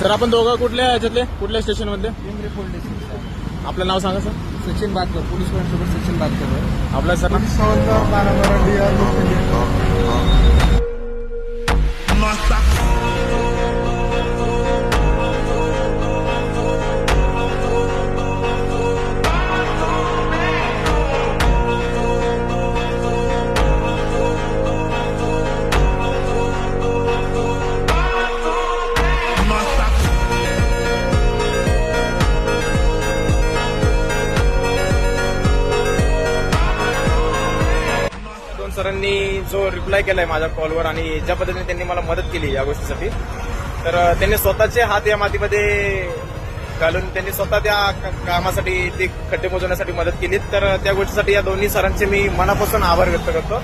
Sir आपण दोघं कुठल्या ह्याच्यातले? कुठल्या स्टेशनमधले? Pimpri police station sir. आपलं नाव सांगा sir Sachin Batkar police constable Sachin Batkar आपलं सर सावंतराव बारा बारा डी आर पण सरांनी जो रिप्लाय केलाय माझ्या कॉलवर आणि ज्या पद्धतीने त्यांनी मला मदत केली या गोष्टीसाठी तर त्यांनी स्वतःचे हात या मातीमध्ये घालून त्यांनी स्वतः त्या कामासाठी ते खड्डे मोजवण्यासाठी मदत केली तर त्या गोष्टीसाठी या दोन्ही सरांचे मी मनापासून आभार व्यक्त करतो.